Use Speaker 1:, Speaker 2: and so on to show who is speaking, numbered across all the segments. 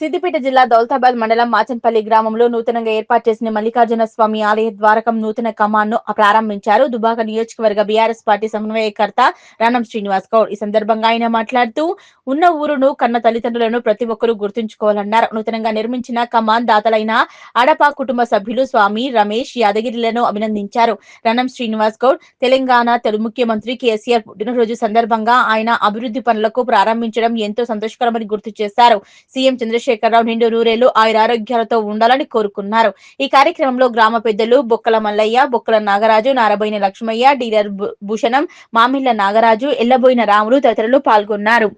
Speaker 1: సిద్దిపేట జిల్లా దౌలతాబాద్ మండలం మాచన్పల్లి గ్రామంలో నూతనంగా ఏర్పాటు చేసిన మల్లికార్జున స్వామి ఆలయ ద్వారకం నూతన కమాండ్ను ప్రారంభించారు. దుబాక నియోజకవర్గ బీఆర్ఎస్ పార్టీ సమన్వయకర్త రణం శ్రీనివాస్ గౌడ్. ఈ సందర్భంగా ఆయన మాట్లాడుతూ ఉన్న ఊరును కన్న తల్లిదండ్రులను ప్రతి ఒక్కరూ గుర్తుంచుకోవాలన్నారు. నూతనంగా నిర్మించిన కమాన్ దాతలైన అడప కుటుంబ సభ్యులు స్వామి రమేష్ యాదగిరిలను అభినందించారు. రణం శ్రీనివాస్ గౌడ్ తెలంగాణ తెలుగు ముఖ్యమంత్రి కేసీఆర్ పుట్టినరోజు సందర్భంగా ఆయన అభివృద్ధి పనులకు ప్రారంభించడం ఎంతో సంతోషకరమని గుర్తు చేశారు. సీఎం చంద్రశేఖరరావు నిండు నూరేళ్ళు ఆయురారోగ్యాలతో ఉండాలని కోరుకున్నారు. ఈ కార్యక్రమంలో గ్రామ పెద్దలు బొక్కల మల్లయ్య బొక్కల నాగరాజు నారబోయిన లక్ష్మయ్య డీలర్ భూషణం మామిళ్ళ నాగరాజు ఎల్లబోయిన రాములు తదితరులు పాల్గొన్నారు.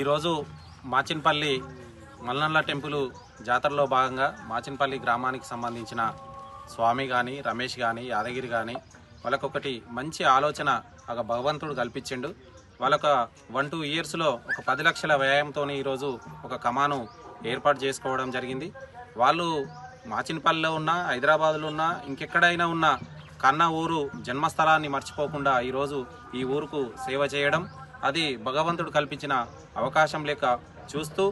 Speaker 2: ఈరోజు మాచిన్పల్లి మల్లన్న టెంపుల్ జాతరలో భాగంగా మాచిన్పల్లి గ్రామానికి సంబంధించిన స్వామి కానీ రమేష్ కానీ యాదగిరి కానీ వాళ్ళకొకటి మంచి ఆలోచన ఒక భగవంతుడు కల్పించిండు. వాళ్ళొక వన్ టూ ఇయర్స్లో ఒక పది లక్షల వ్యయంతో ఈరోజు ఒక కమాను ఏర్పాటు చేసుకోవడం జరిగింది. వాళ్ళు మాచినపల్లిలో ఉన్న హైదరాబాద్లో ఉన్న ఇంకెక్కడైనా ఉన్న కన్న ఊరు జన్మస్థలాన్ని మర్చిపోకుండా ఈరోజు ఈ ఊరుకు సేవ చేయడం అది భగవంతుడు కల్పించిన అవకాశం లేక చూస్తూ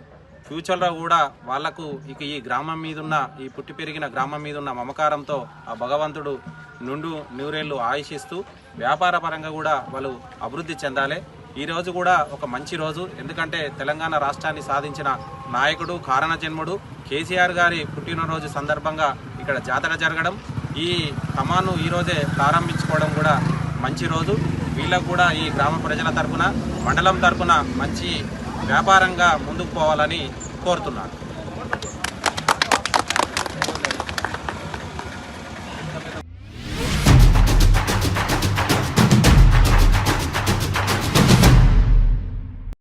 Speaker 2: ఫ్యూచర్లో కూడా వాళ్ళకు ఇక ఈ గ్రామం మీదున్న ఈ పుట్టి పెరిగిన గ్రామం మీదున్న మమకారంతో ఆ భగవంతుడు నుండు నూరేళ్ళు ఆయుషిస్తూ వ్యాపార పరంగా కూడా వాళ్ళు అభివృద్ధి చెందాలి. ఈ రోజు కూడా ఒక మంచి రోజు. ఎందుకంటే తెలంగాణ రాష్ట్రాన్ని సాధించిన నాయకుడు కారణ జన్ముడు కేసీఆర్ గారి పుట్టినరోజు సందర్భంగా ఇక్కడ జాతర జరగడం. ఈ కమాను ఈ రోజే ప్రారంభించుకోవడం కూడా మంచి రోజు. వీళ్ళకు కూడా ఈ గ్రామ ప్రజల తరఫున మండలం తరఫున మంచి వ్యాపారంగా ముందుకు పోవాలని కోరుతున్నాను.